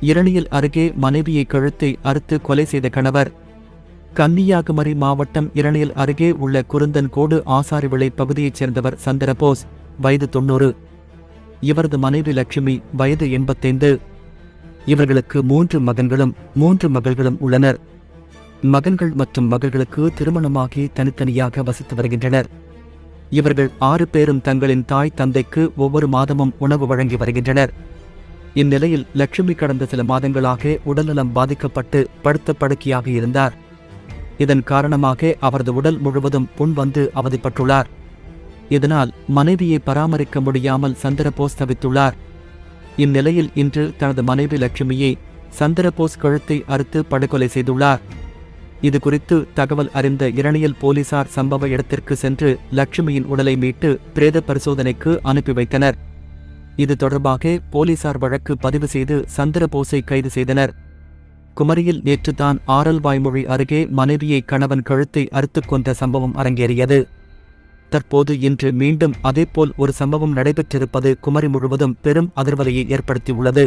இரணியல் அருகே மனைவியை கழுத்தை அறுத்து கொலை செய்த கணவர். கன்னியாகுமரி மாவட்டம் இரணியல் அருகே உள்ள குருந்தன்கோடு ஆசாரிவிளை பகுதியைச் சேர்ந்தவர் சந்திரபோஸ் வயது தொண்ணூறு. இவரது மனைவி லட்சுமி வயது எண்பத்தைந்து. இவர்களுக்கு மூன்று மகன்களும் மூன்று மகள்களும் உள்ளனர். மகன்கள் மற்றும் மகள்களுக்கு திருமணமாகி தனித்தனியாக வசித்து வருகின்றனர். இவர்கள் ஆறு பேரும் தங்களின் தாய் தந்தைக்கு ஒவ்வொரு மாதமும் உணவு வழங்கி வருகின்றனர். இந்நிலையில் லட்சுமி கடந்த சில மாதங்களாக உடல்நலம் பாதிக்கப்பட்டு படுத்த படுக்கையாக இருந்தார். இதன் காரணமாக அவரது உடல் முழுவதும் புண் வந்து அவதிப்பட்டுள்ளார். இதனால் மனைவியை பராமரிக்க முடியாமல் சந்திரபோஸ் தவித்துள்ளார். இந்நிலையில் இன்று தனது மனைவி லட்சுமியை சந்திரபோஸ் கழுத்தை அறுத்து படுகொலை செய்துள்ளார். இது குறித்து தகவல் அறிந்த இரணியல் போலீசார் சம்பவ இடத்திற்கு சென்று லட்சுமியின் உடலை மீட்டு பிரேத பரிசோதனைக்கு அனுப்பி வைத்தனர். இது தொடர்பாக போலீசார் வழக்கு பதிவு செய்து சந்திரபோஸை கைது செய்தனர். குமரியில் நேற்றுதான் ஆரல் வாய்மொழி அருகே மனைவியை கணவன் கழுத்தை அறுத்து கொண்ட சம்பவம் அரங்கேறியது. தற்போது இன்று மீண்டும் அதேபோல் ஒரு சம்பவம் நடைபெற்றிருப்பது குமரி முழுவதும் பெரும் அதிர்வலையை ஏற்படுத்தியுள்ளது.